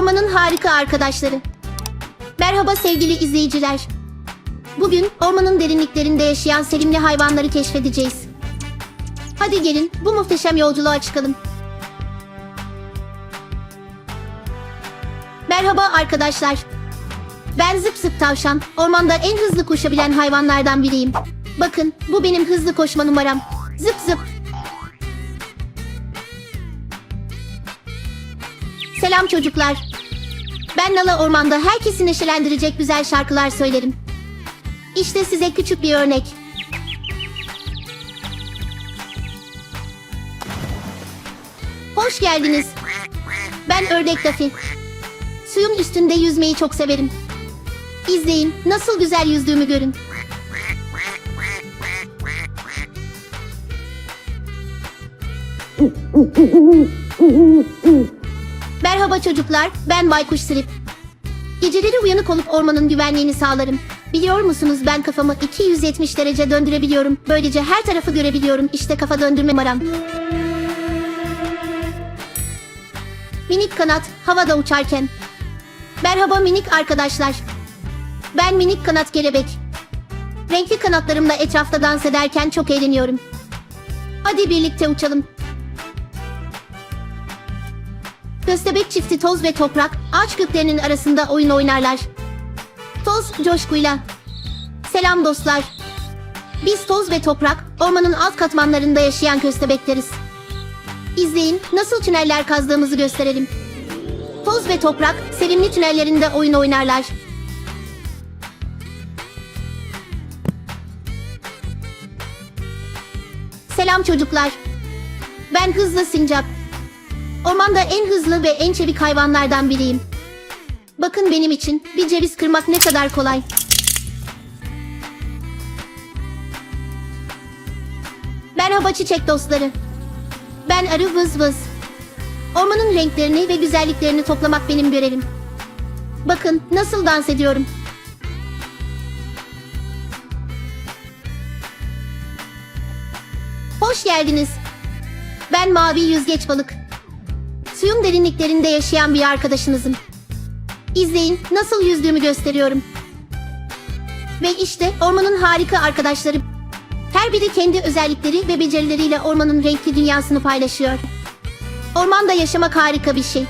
Ormanın harika arkadaşları. Merhaba sevgili izleyiciler. Bugün ormanın derinliklerinde yaşayan sevimli hayvanları keşfedeceğiz. Hadi gelin bu muhteşem yolculuğa çıkalım. Merhaba arkadaşlar. Ben Zıp Zıp Tavşan. Ormanda en hızlı koşabilen hayvanlardan biriyim. Bakın bu benim hızlı koşma numaram. Zıp zıp. Selam çocuklar. Ben Nala Orman'da herkesi neşelendirecek güzel şarkılar söylerim. İşte size küçük bir örnek. Hoş geldiniz. Ben Ördek Dafi. Suyun üstünde yüzmeyi çok severim. İzleyin, nasıl güzel yüzdüğümü görün. Merhaba çocuklar, ben Baykuş Sirip. Geceleri uyanık olup ormanın güvenliğini sağlarım. Biliyor musunuz ben kafamı 270 derece döndürebiliyorum. Böylece her tarafı görebiliyorum. İşte kafa döndürme maram. Minik kanat havada uçarken. Merhaba minik arkadaşlar. Ben minik kanat kelebek. Renkli kanatlarımla etrafta dans ederken çok eğleniyorum. Hadi birlikte uçalım. Köstebek çifti toz ve toprak ağaç köklerinin arasında oyun oynarlar. Toz coşkuyla. Selam dostlar. Biz toz ve toprak ormanın alt katmanlarında yaşayan köstebekleriz. İzleyin nasıl tüneller kazdığımızı gösterelim. Toz ve toprak sevimli tünellerinde oyun oynarlar. Selam çocuklar. Ben Hızlı Sincap. Ormanda en hızlı ve en çevik hayvanlardan biriyim. Bakın benim için bir ceviz kırmak ne kadar kolay. Merhaba çiçek dostları. Ben arı vız vız. Ormanın renklerini ve güzelliklerini toplamak benim görevim. Bakın nasıl dans ediyorum. Hoş geldiniz. Ben mavi yüzgeç balık. Suyun derinliklerinde yaşayan bir arkadaşınızım. İzleyin nasıl yüzdüğümü gösteriyorum. Ve işte ormanın harika arkadaşları. Her biri kendi özellikleri ve becerileriyle ormanın renkli dünyasını paylaşıyor. Ormanda yaşamak harika bir şey.